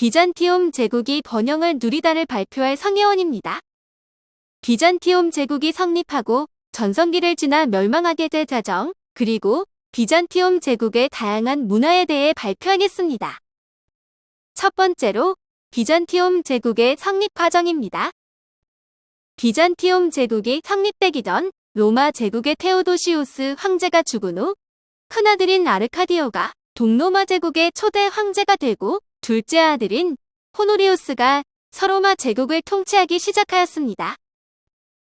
비잔티움 제국이 번영을 누리다를 발표할 성예원입니다. 비잔티움 제국이 성립하고 전성기를 지나 멸망하게 될 과정, 그리고 비잔티움 제국의 다양한 문화에 대해 발표하겠습니다. 첫 번째로 비잔티움 제국의 성립 과정입니다. 비잔티움 제국이 성립되기 전 로마 제국의 테오도시우스 황제가 죽은 후 큰아들인 아르카디오가 동로마 제국의 초대 황제가 되고 둘째 아들인 호노리우스가 서로마 제국을 통치하기 시작하였습니다.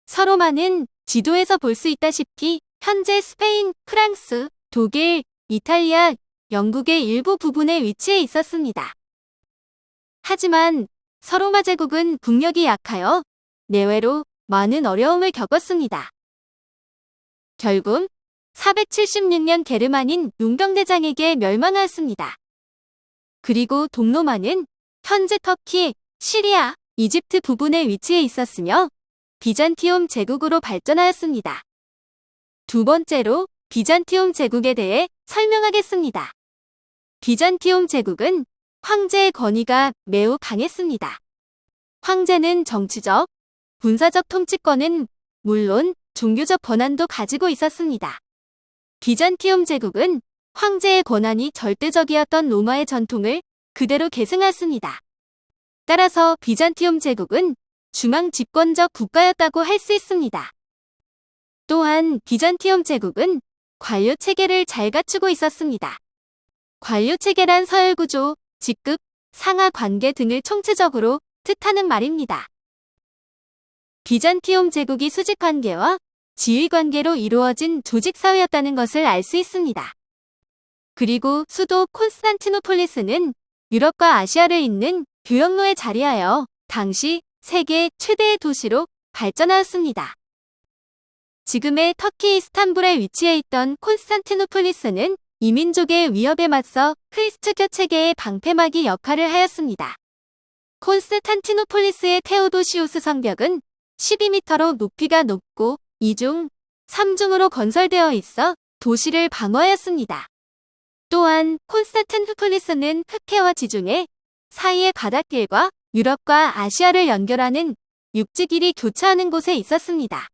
서로마는 지도에서 볼 수 있다시피 현재 스페인, 프랑스, 독일, 이탈리아, 영국의 일부 부분에 위치해 있었습니다. 하지만 서로마 제국은 국력이 약하여 내외로 많은 어려움을 겪었습니다. 결국 476년 게르만인 용병대장에게 멸망하였습니다. 그리고 동로마는 현재 터키, 시리아, 이집트 부분에 위치해 있었으며 비잔티움 제국으로 발전하였습니다. 두 번째로 비잔티움 제국에 대해 설명하겠습니다. 비잔티움 제국은 황제의 권위가 매우 강했습니다. 황제는 정치적, 군사적 통치권은 물론 종교적 권한도 가지고 있었습니다. 비잔티움 제국은 황제의 권한이 절대적이었던 로마의 전통을 그대로 계승했습니다. 따라서 비잔티움 제국은 중앙 집권적 국가였다고 할 수 있습니다. 또한 비잔티움 제국은 관료 체계를 잘 갖추고 있었습니다. 관료 체계란 서열 구조, 직급, 상하 관계 등을 총체적으로 뜻하는 말입니다. 비잔티움 제국이 수직 관계와 지휘 관계로 이루어진 조직 사회였다는 것을 알 수 있습니다. 그리고 수도 콘스탄티노폴리스는 유럽과 아시아를 잇는 교역로에 자리하여 당시 세계 최대의 도시로 발전하였습니다. 지금의 터키 이스탄불에 위치해 있던 콘스탄티노폴리스는 이민족의 위협에 맞서 크리스트교 체계의 방패막이 역할을 하였습니다. 콘스탄티노폴리스의 테오도시우스 성벽은 12m로 높이가 높고 2중, 3중으로 건설되어 있어 도시를 방어하였습니다. 또한 콘스탄티노폴리스는 흑해와 지중해 사이의 바닷길과 유럽과 아시아를 연결하는 육지길이 교차하는 곳에 있었습니다.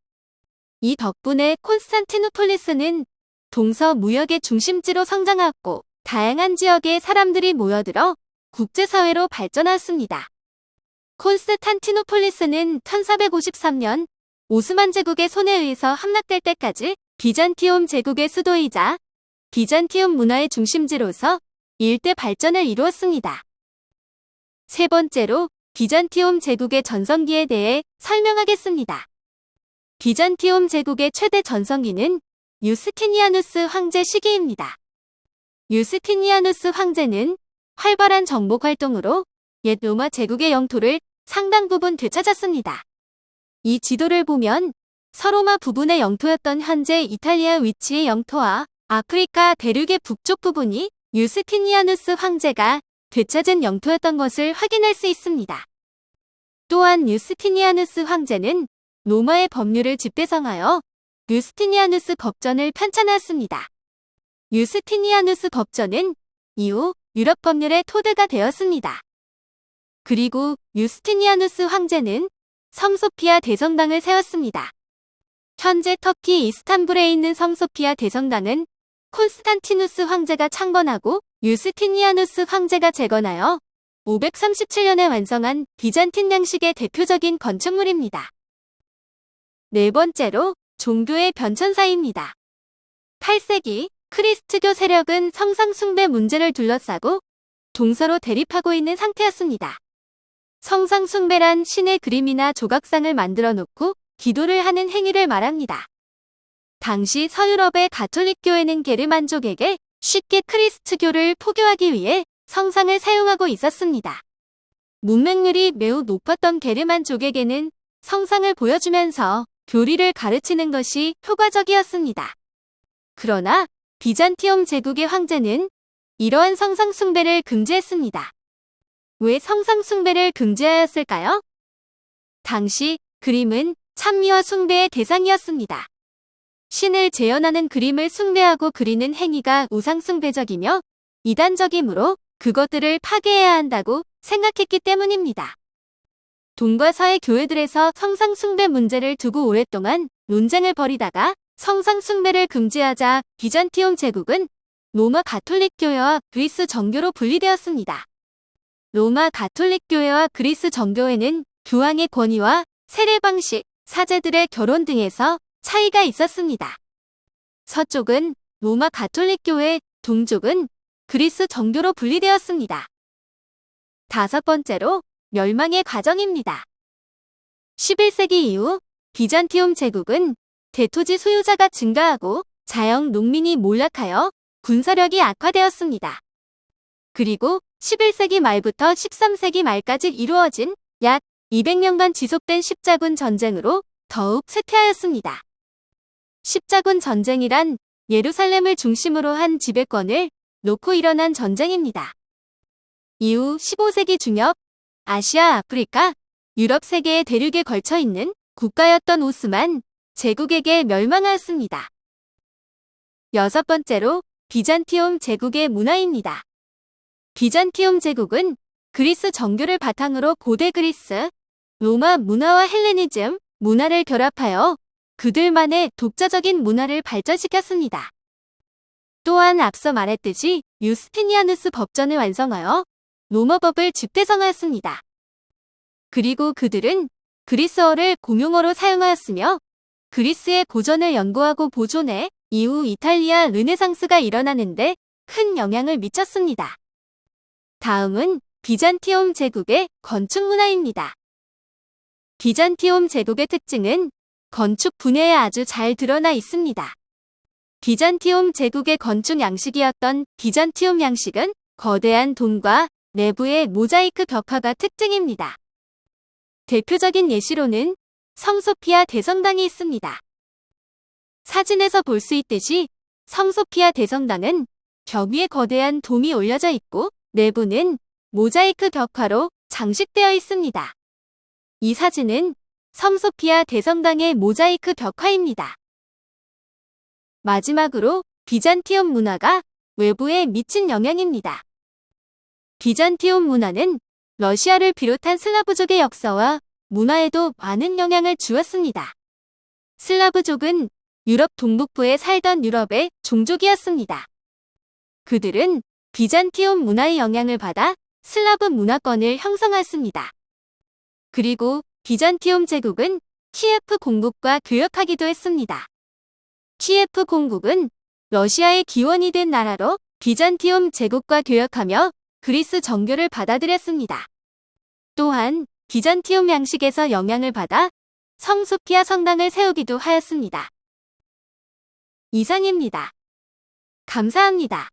이 덕분에 콘스탄티노폴리스는 동서 무역의 중심지로 성장하고 다양한 지역의 사람들이 모여들어 국제사회로 발전하였습니다. 콘스탄티노폴리스는 1453년 오스만 제국의 손에 의해서 함락될 때까지 비잔티움 제국의 수도이자 비잔티움 문화의 중심지로서 일대 발전을 이루었습니다. 세 번째로 비잔티움 제국의 전성기에 대해 설명하겠습니다. 비잔티움 제국의 최대 전성기는 유스티니아누스 황제 시기입니다. 유스티니아누스 황제는 활발한 정복 활동으로 옛 로마 제국의 영토를 상당 부분 되찾았습니다. 이 지도를 보면 서로마 부분의 영토였던 현재 이탈리아 위치의 영토와 아프리카 대륙의 북쪽 부분이 유스티니아누스 황제가 되찾은 영토였던 것을 확인할 수 있습니다. 또한 유스티니아누스 황제는 로마의 법률을 집대성하여 유스티니아누스 법전을 편찬하였습니다. 유스티니아누스 법전은 이후 유럽 법률의 토대가 되었습니다. 그리고 유스티니아누스 황제는 성소피아 대성당을 세웠습니다. 현재 터키 이스탄불에 있는 성소피아 대성당은 콘스탄티누스 황제가 창건하고 유스티니아누스 황제가 재건하여 537년에 완성한 비잔틴 양식의 대표적인 건축물입니다. 네 번째로 종교의 변천사입니다. 8세기 크리스트교 세력은 성상숭배 문제를 둘러싸고 동서로 대립하고 있는 상태였습니다. 성상숭배란 신의 그림이나 조각상을 만들어 놓고 기도를 하는 행위를 말합니다. 당시 서유럽의 가톨릭교회는 게르만족에게 쉽게 크리스트교를 포교하기 위해 성상을 사용하고 있었습니다. 문맹률이 매우 높았던 게르만족에게는 성상을 보여주면서 교리를 가르치는 것이 효과적이었습니다. 그러나 비잔티움 제국의 황제는 이러한 성상 숭배를 금지했습니다. 왜 성상 숭배를 금지하였을까요? 당시 그림은 찬미와 숭배의 대상이었습니다. 신을 재현하는 그림을 숭배하고 그리는 행위가 우상 숭배적이며 이단적이므로 그것들을 파괴해야 한다고 생각했기 때문입니다. 동과 서의 교회들에서 성상숭배 문제를 두고 오랫동안 논쟁을 벌이다가 성상숭배를 금지하자 비잔티움 제국은 로마 가톨릭 교회와 그리스 정교로 분리되었습니다. 로마 가톨릭 교회와 그리스 정교회는 교황의 권위와 세례 방식, 사제들의 결혼 등에서 차이가 있었습니다. 서쪽은 로마 가톨릭 교회, 동쪽은 그리스 정교로 분리되었습니다. 다섯 번째로 멸망의 과정입니다. 11세기 이후 비잔티움 제국은 대토지 소유자가 증가하고 자영 농민이 몰락하여 군사력이 악화되었습니다. 그리고 11세기 말부터 13세기 말까지 이루어진 약 200년간 지속된 십자군 전쟁으로 더욱 쇠퇴하였습니다. 십자군 전쟁이란 예루살렘을 중심으로 한 지배권을 놓고 일어난 전쟁입니다. 이후 15세기 중엽 아시아, 아프리카, 유럽 세계의 대륙에 걸쳐 있는 국가였던 오스만 제국에게 멸망하였습니다. 여섯 번째로 비잔티움 제국의 문화입니다. 비잔티움 제국은 그리스 정교를 바탕으로 고대 그리스, 로마 문화와 헬레니즘 문화를 결합하여 그들만의 독자적인 문화를 발전시켰습니다. 또한 앞서 말했듯이 유스티니아누스 법전을 완성하여 로마법을 집대성하였습니다. 그리고 그들은 그리스어를 공용어로 사용하였으며 그리스의 고전을 연구하고 보존해 이후 이탈리아 르네상스가 일어나는데 큰 영향을 미쳤습니다. 다음은 비잔티움 제국의 건축 문화입니다. 비잔티움 제국의 특징은 건축 분야에 아주 잘 드러나 있습니다. 비잔티움 제국의 건축 양식이었던 비잔티움 양식은 거대한 동과 내부의 모자이크 벽화가 특징입니다. 대표적인 예시로는 성소피아 대성당이 있습니다. 사진에서 볼 수 있듯이 성소피아 대성당은 벽 위에 거대한 돔이 올려져 있고 내부는 모자이크 벽화로 장식되어 있습니다. 이 사진은 성소피아 대성당의 모자이크 벽화입니다. 마지막으로 비잔티움 문화가 외부에 미친 영향입니다. 비잔티움 문화는 러시아를 비롯한 슬라브족의 역사와 문화에도 많은 영향을 주었습니다. 슬라브족은 유럽 동북부에 살던 유럽의 종족이었습니다. 그들은 비잔티움 문화의 영향을 받아 슬라브 문화권을 형성했습니다. 그리고 비잔티움 제국은 키예프 공국과 교역하기도 했습니다. 키예프 공국은 러시아의 기원이 된 나라로 비잔티움 제국과 교역하며 그리스 정교를 받아들였습니다. 또한 비잔티움 양식에서 영향을 받아 성소피아 성당을 세우기도 하였습니다. 이상입니다. 감사합니다.